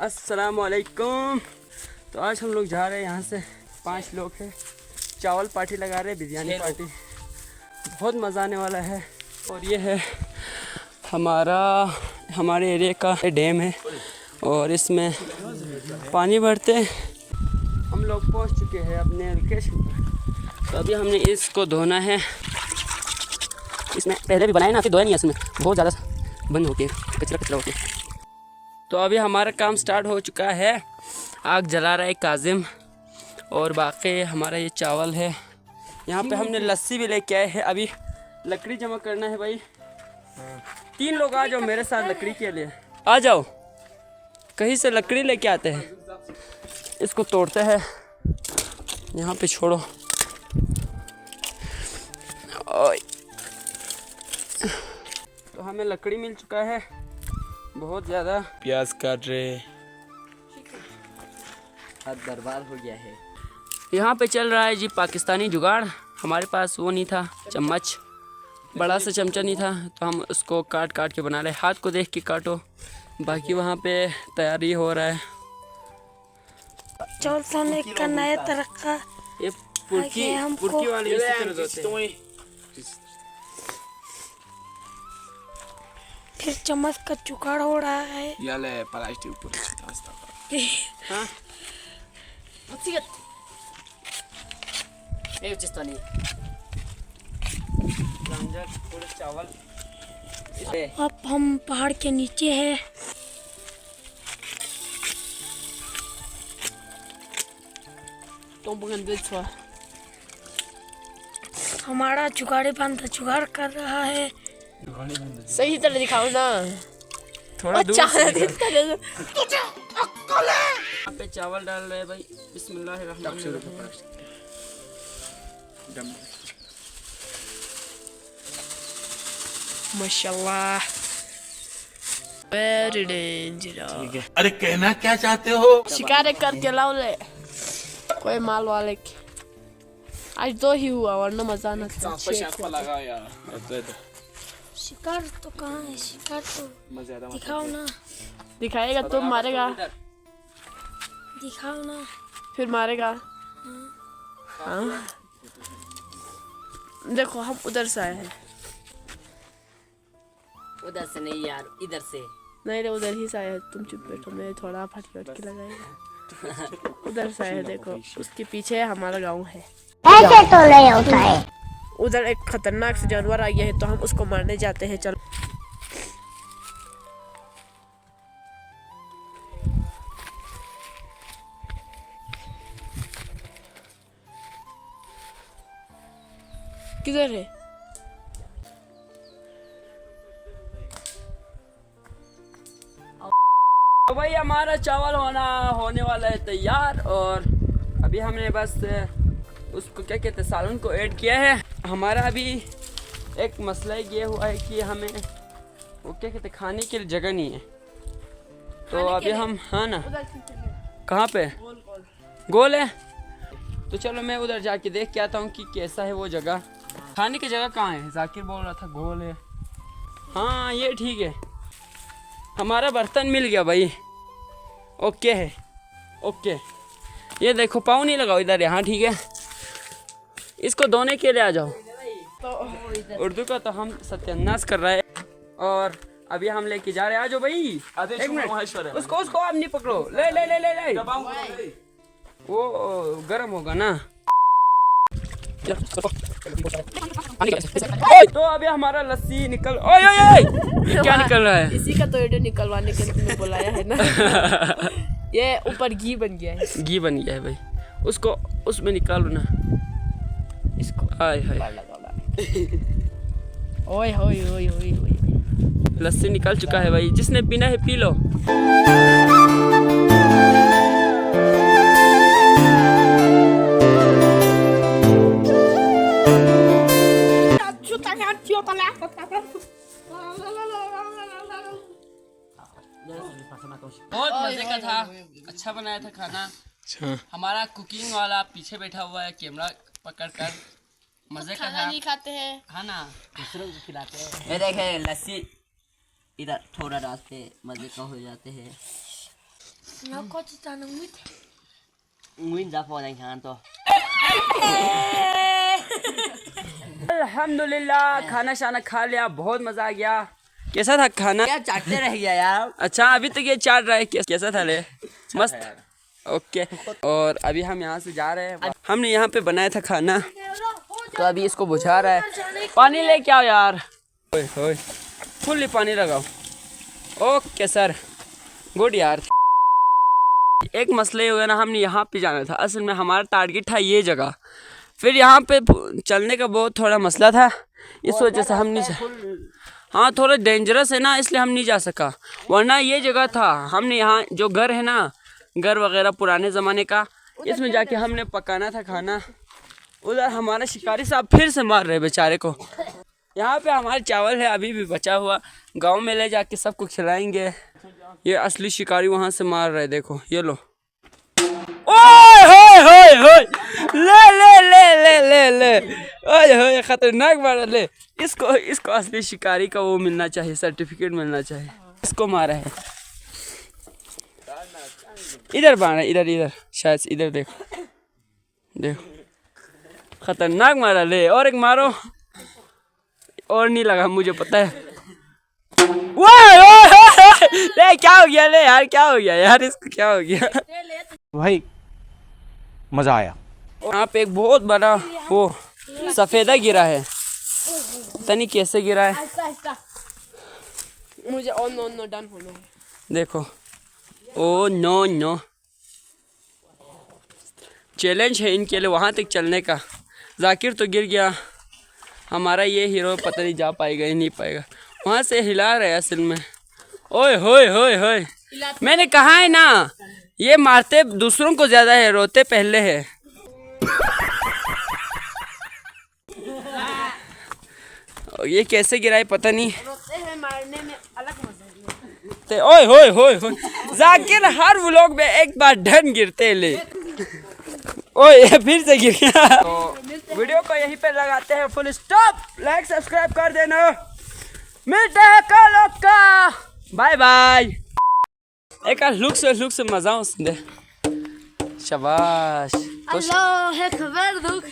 असलकुम तो आज हम लोग जा रहे हैं यहाँ से पाँच लोग हैं। चावल पार्टी लगा रहे हैं बिरयानी पार्टी। बहुत मज़ा आने वाला है। और ये है हमारा हमारे एरिया का डैम है। और इसमें पानी भरते हम लोग पहुँच चुके हैं अपने लोकेशन पर। तो अभी हमने इसको धोना है। इसमें पहले भी बनाया ना फिर धोया नहीं इसमें। बहुत ज़्यादा बंद हो गया कचरा कचरा हो गया तो अभी हमारा काम स्टार्ट हो चुका है। आग जला रहा है काजिम। और बाकी हमारा ये चावल है। यहाँ पे हमने लस्सी भी लेके आए हैं। अभी लकड़ी जमा करना है भाई। तीन लोग आ जाओ मेरे साथ लकड़ी के लिए। आ जाओ। कहीं से लकड़ी लेके आते हैं। इसको तोड़ते हैं। यहाँ पे छोड़ो। तो हमें लकड़ी मिल चुका है। बहुत ज़्यादा। प्याज काट रहे हद बर्बाद हो गया है। यहाँ पे चल रहा है जी पाकिस्तानी जुगाड़। हमारे पास वो नहीं था चम्मच। बड़ा सा चमचा नहीं था तो हम उसको काट काट के बना रहे हाथ को देख के काटो। बाकी वहाँ पे तैयारी हो रहा है। चौल सोने का नया तरीका। ये पुरकी पुरकी वाली फिर चम्मच का जुगाड़ हो रहा है। याले प्लास्टिक ऊपर हाँ? ए चिस्तानी गांजा पूरे चावल। अब हम पहाड़ के नीचे है। तुम बगन बेच छुआ हमारा जुगाड़ी बांधा जुगाड़ कर रहा है। सही तरह दिखाओ ना। थोड़ा दूर अच्छा से दिखता है यहाँ पे चावल डाल रहे हैं भाई। बिस्मिल्लाह माशाल्लाह। वेरी डेंजरस अरे कहना क्या चाहते हो? शिकार करके लाओ ले। कोई माल वाले के। आज दो ही हुआ वरना मज़ा ना था। लगा यार। शिकार तो कहाँ है? शिकार तो दिखाओ ना। दिखाएगा तुम मारेगा। दिखाओ ना। फिर मारेगा। हाँ। देखो हम उधर से आए हैं। उधर से नहीं यार इधर से। नहीं रे उधर ही से आए तुम चुप बैठो मैं थोड़ा फटके वटके लगाएगा उधर से आए हैं देखो। उसके पीछे हमारा गाँव है। ऐसे तो नहीं होता है। उधर एक खतरनाक से जानवर आ गया है तो हम उसको मारने जाते हैं, चलो। किधर है? तो भाई, हमारा चावल होना होने वाला है तैयार, और अभी हमने बस उसको क्या कहते हैं सालन को ऐड किया है। हमारा अभी एक मसला ये हुआ है कि हमें वो क्या कहते खाने के लिए जगह नहीं है। तो अभी हम हाँ ना। कहाँ पे? गोल है? तो चलो मैं उधर जाके देख के आता हूँ कि कैसा है वो जगह। खाने की जगह कहाँ है? जाकिर बोल रहा था गोल है। हाँ ये ठीक है। हमारा बर्तन मिल गया भाई। ओके है। ओके। ये देखो पाँव नहीं लगाओ इधर यहाँ ठीक है। इसको धोने के लिए आ जाओ। तो उर्दू का तो हम सत्यानाश कर रहे हैं। और अभी हम लेके जा रहे हैं। आ जाओ भाई। एक मिनट। उसको उसको आप नहीं पकड़ो। ले ले ले ले ले। वो गर्म होगा ना। तो अभी हमारा लस्सी निकल ओए ओए क्या निकल रहा है? इसी का तो वीडियो निकलवाने के लिए बुलाया है ना। ये ऊपर घी बन गया है। घी बन गया है भाई। उसको उसमें निकालो ना। इसको। हाय हाय। ओए होए ओए ओए ओए। लस्सी निकल चुका है भाई जिसने पीना है पी लो। बहुत मज़े का था। अच्छा बनाया था खाना। अच्छा। हमारा कुकिंग वाला पीछे बैठा हुआ है कैमरा पकड़ कर मज़े का था नहीं खाते हैं। हाँ ना दूसरों को खिलाते हैं। ये देखे लस्सी। इधर थोड़ा डालते मज़े का हो जाते हैं। chỉ ta nó mít Nguyên giá phò đánh to अल्हम्दुलिल्लाह खाना शाना खा लिया बहुत मज़ा आ गया। कैसा था खाना? क्या चाटते रह गया यार? अच्छा अभी तक ये चाट रहा है कैसा था ले? मस्त। ओके और अभी हम यहाँ से जा रहे हैं। हमने यहाँ पे बनाया था खाना। तो अभी इसको बुझा रहा है। पानी ले क्या यार। ओए ओए फुल्ली पानी लगाओ। Okay sir. गुड यार। एक मसले हो गया ना हमने यहाँ पे जाना था। असल में हमारा टारगेट था ये जगह। फिर यहाँ पे चलने का बहुत थोड़ा मसला था। इस वजह से हम नहीं जा हाँ थोड़ा डेंजरस है ना इसलिए हम नहीं जा सका। वरना ये जगह था। हमने यहाँ जो घर है ना घर वगैरह पुराने ज़माने का। इसमें जाके हमने पकाना था खाना। उधर हमारा शिकारी साहब फिर से मार रहे बेचारे को। यहाँ पे हमारे चावल है अभी भी बचा हुआ। गाँव में ले जाके सबको खिलाएँगे। ये असली शिकारी वहाँ से मार रहे देखो ये लो। ओए होए होए होए। ले ले ले ले ले ले। ओए होए खतरनाक मारा ले। इसको इसको असली शिकारी का वो मिलना चाहिए सर्टिफिकेट मिलना चाहिए। इसको मारा है। इधर मारा इधर इधर। शायद इधर देखो। देखो। खतरनाक मारा ले और एक मारो। और नहीं लगा मुझे पता है। ओए ओए ओए, ले क्या हो गया ले यार क्या हो गया यार इसको क्या हो गया? भाई मज़ा आया। यहाँ पे एक बहुत बड़ा वो सफेदा गिरा है। पता नहीं कैसे गिरा है। मुझे और नो नो डन होना है देखो। ओ नो नो चैलेंज है इनके लिए वहाँ तक चलने का। जाकिर तो गिर गया। हमारा ये हीरो पता नहीं जा पाएगा ही नहीं पाएगा। वहाँ से हिला रहे हैं असल में। ओए होए होए होए। मैंने कहा है ना ये मारते दूसरों को ज़्यादा है रोते पहले है। ये कैसे गिरा है पता नहीं। मारने में अलग मज़ा है। ओए होए होए होए। जाकिर हर व्लॉग में एक बार ढन गिरते ले। ओए ये फिर से गिर गया। तो वीडियो को यहीं पे लगाते हैं फुल स्टॉप लाइक सब्सक्राइब कर देना। मिलते हैं कल का बाय बाय एक लुक से लुक से मज़ा दे। शाबाश। अल्लाह है खबर दुख